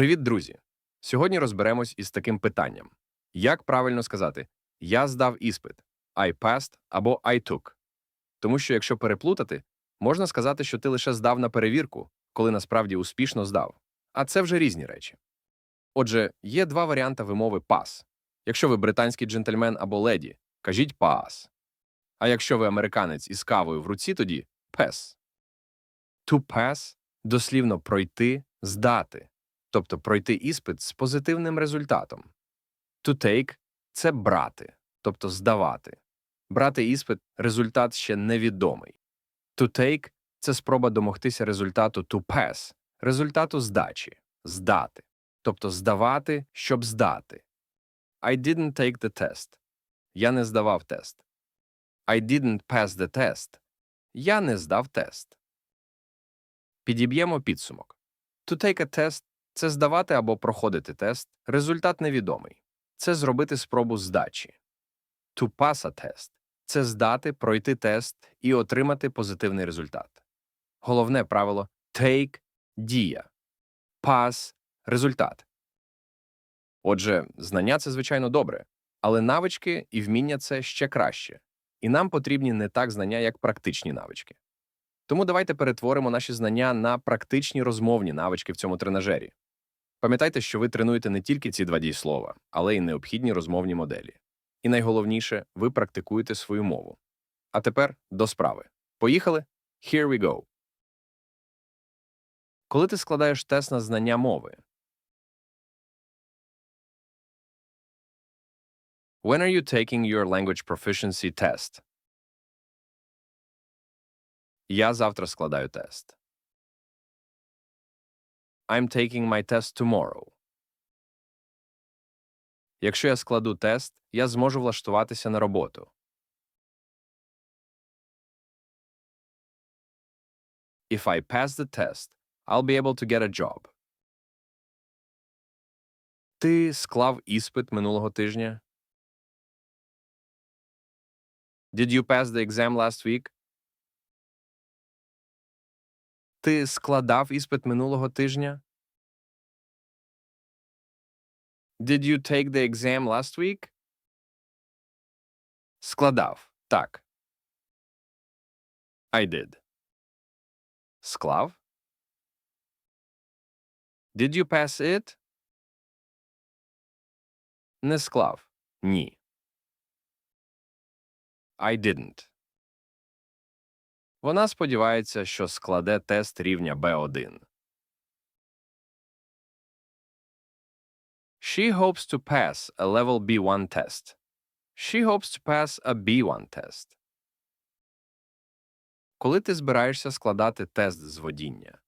Привіт, друзі! Сьогодні розберемось із таким питанням: як правильно сказати Я здав іспит, I passed або I took. Тому що, якщо переплутати, можна сказати, що ти лише здав на перевірку, коли насправді успішно здав. А це вже різні речі. Отже, є два варіанти вимови pass. Якщо ви британський джентльмен або леді, кажіть pass. А якщо ви американець із кавою в руці, тоді pass. To pass дослівно пройти, здати тобто пройти іспит з позитивним результатом. To take – це брати, тобто здавати. Брати іспит результат ще невідомий. To take – це спроба домогтися результату to pass, результату здачі, здати, тобто здавати, щоб здати. I didn't take the test. Я не здавав тест. I didn't pass the test. Я не здав тест. Підіб'ємо підсумок. To take a test це здавати або проходити тест, результат невідомий. Це зробити спробу здачі. To pass a test – це здати, пройти тест і отримати позитивний результат. Головне правило take дія, pass результат. Отже, знання це звичайно добре, але навички і вміння це ще краще. І нам потрібні не так знання, як практичні навички. Тому давайте перетворимо наші знання на практичні розмовні навички в цьому тренажері. Пам'ятайте, що ви тренуєте не тільки ці два дієслова, але й необхідні розмовні моделі. І найголовніше, ви практикуєте свою мову. А тепер до справи. Поїхали? Here we go. Коли ти складаєш тест на знання мови. When are you taking your language proficiency test? Я завтра складаю тест. I'm taking my test tomorrow. Якщо я складу тест, я зможу влаштуватися на роботу. If I pass the test, I'll be able to get a job. Ти склав іспит минулого тижня? Did you pass the exam last week? Ти складав іспит минулого тижня? Did you take the exam last week? Складав. Так. I did. Склав? Did you pass it? Не склав. Ні. I didn't. Вона сподівається, що складе тест рівня B1. She hopes to pass a level B1 test. She hopes to pass a B1 test. Коли ти збираєшся складати тест з водіння?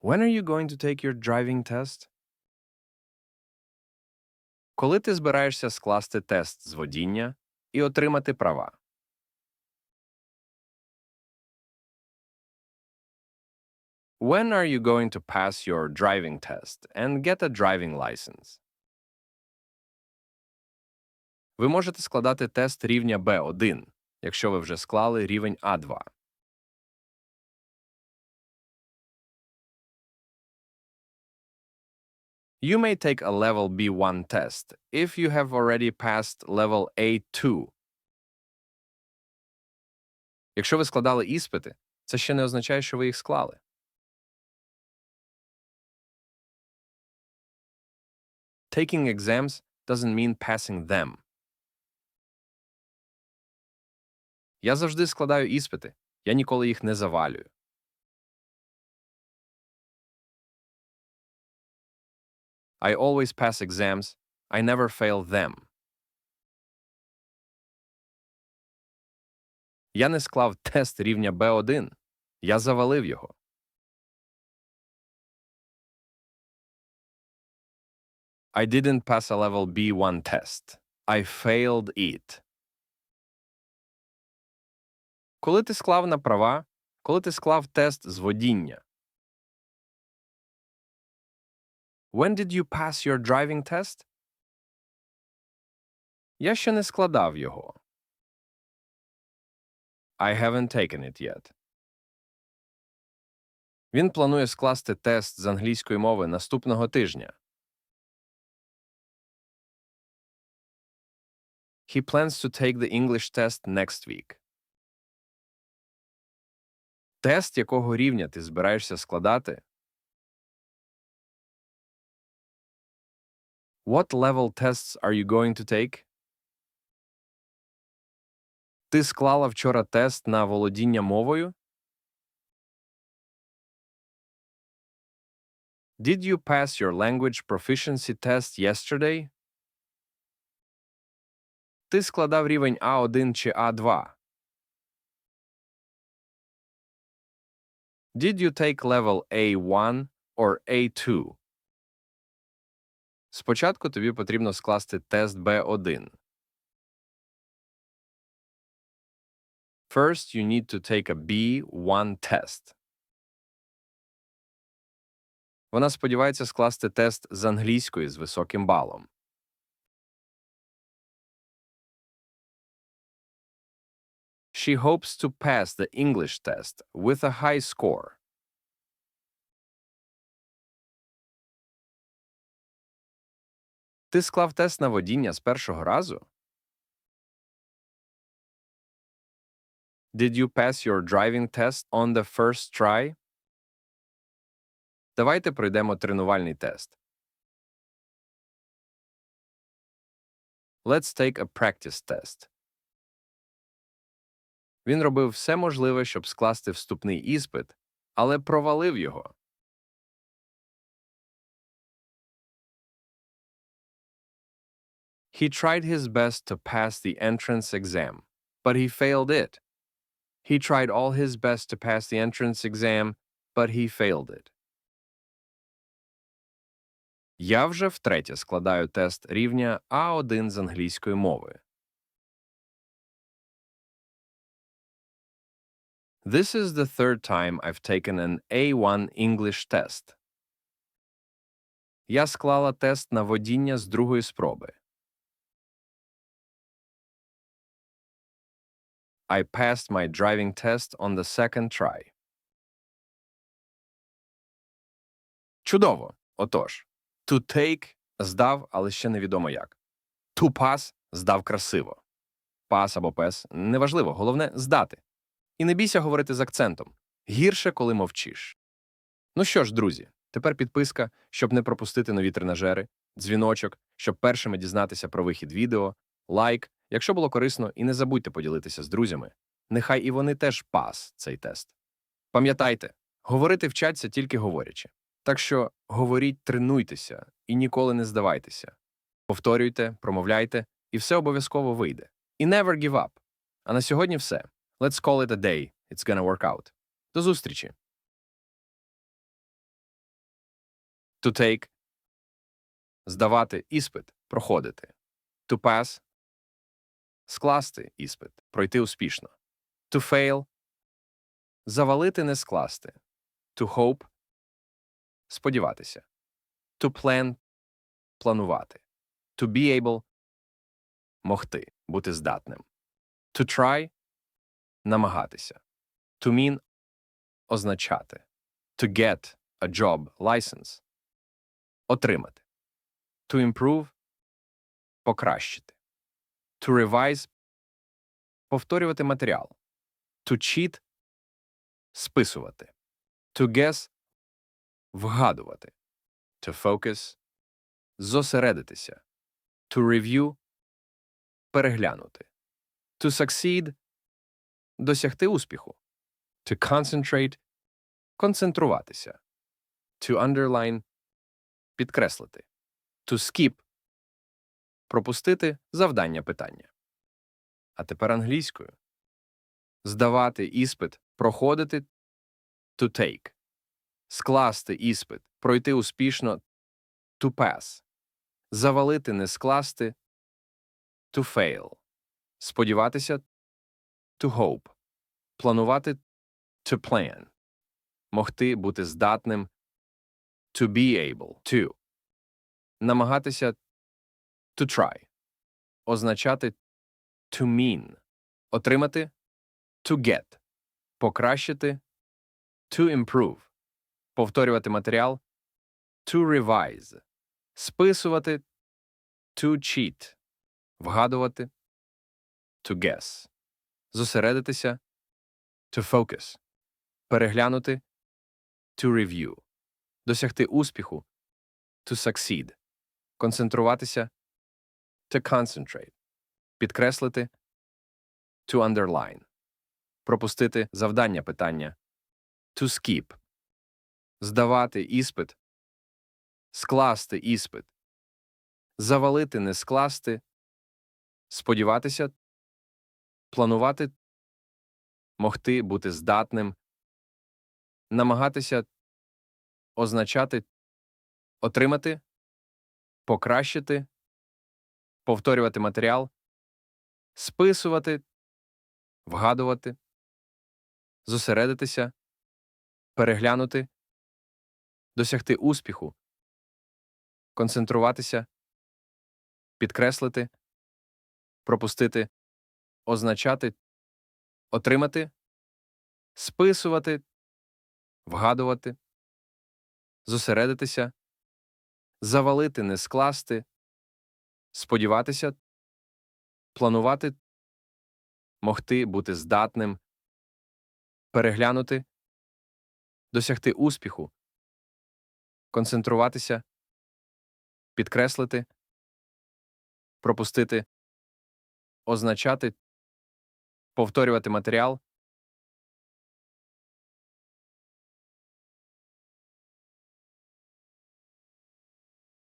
When are you going to take your driving test? Коли ти збираєшся скласти тест з водіння? І отримати права. When are you going to pass your driving test and get a driving license? Ви можете складати тест рівня B1, якщо ви вже склали рівень А2. You may take a level B1 test if you have already passed level A2. Якщо ви складали іспити, це ще не означає, що ви їх склали. Taking exams doesn't mean passing them. Я завжди складаю іспити. Я ніколи їх не завалюю. I always pass exams. I never fail them. Я не склав тест рівня B1. Я завалив його. I didn't pass a level B1 test. I failed it. Коли ти склав на права, коли ти склав тест з водіння, When did you pass your driving test? Я ще не складав його. I haven't taken it yet. Він планує скласти тест з англійської мови наступного тижня. He plans to take the English test next week. Тест якого рівня ти збираєшся складати? What level tests are you going to take? Ти склала вчора тест на володіння мовою? Did you pass your language proficiency test yesterday? Ти складав рівень А1 чи А2? Did you take level A1 or A2? Спочатку тобі потрібно скласти тест B1. First, you need to take a B1 test. Вона сподівається скласти тест з англійської з високим балом. She hopes to pass the English test with a high score. Ти склав тест на водіння з першого разу? Did you pass your driving test on the first try? Давайте пройдемо тренувальний тест. Let's take a practice test. Він робив все можливе, щоб скласти вступний іспит, але провалив його. He tried his best to pass the entrance exam, but he failed it. He tried all his best to pass the entrance exam, but he failed it. Я вже втретє складаю тест рівня А1 з англійської мови. This is the third time I've taken an A1 English test. Я склала тест на водіння з другої спроби. I passed my driving test on the second try. Чудово. Отож, to take здав, але ще невідомо як. To pass здав красиво. Pass або pass – неважливо, головне здати. І не бійся говорити з акцентом. Гірше, коли мовчиш. Ну що ж, друзі, тепер підписка, щоб не пропустити нові тренажери, дзвіночок, щоб першими дізнатися про вихід відео, лайк, якщо було корисно, і не забудьте поділитися з друзями. Нехай і вони теж пас цей тест. Пам'ятайте, говорити вчаться тільки говорячи. Так що говоріть, тренуйтеся і ніколи не здавайтеся. Повторюйте, промовляйте, і все обов'язково вийде. І never give up. А на сьогодні все. Let's call it a day. It's gonna work out. До зустрічі. To take – здавати іспит, проходити. To pass – скласти іспит, пройти успішно. To fail – завалити, не скласти. To hope – сподіватися. To plan – планувати. To be able – могти, бути здатним. To try – намагатися. To mean – означати. To get a job license – отримати. To improve – покращити. To revise – повторювати матеріал. To cheat – списувати. To guess – вгадувати. To focus – зосередитися. To review – переглянути. To succeed – досягти успіху. To concentrate – концентруватися. To underline – підкреслити. To skip – пропустити завдання питання. А тепер англійською. Здавати іспит, проходити to take. Скласти іспит, пройти успішно to pass. Завалити, не скласти to fail. Сподіватися to hope. Планувати to plan. Могти бути здатним to be able to. Намагатися to try. Означати to mean. Отримати to get. Покращити to improve. повторювати матеріал to revise, списувати to cheat, вгадувати to guess, зосередитися to focus, переглянути to review, досягти успіху to succeed, концентруватися to concentrate, підкреслити to underline, пропустити завдання питання to skip, здавати іспит, скласти іспит, завалити не скласти, сподіватися, планувати, могти бути здатним, намагатися означати, отримати, покращити, повторювати матеріал, списувати, вгадувати, зосередитися, переглянути, досягти успіху, концентруватися, підкреслити, пропустити, означати, отримати, списувати, вгадувати, зосередитися, завалити не скласти, сподіватися, планувати, могти бути здатним, переглянути, досягти успіху, концентруватися, підкреслити, пропустити, означати, повторювати матеріал,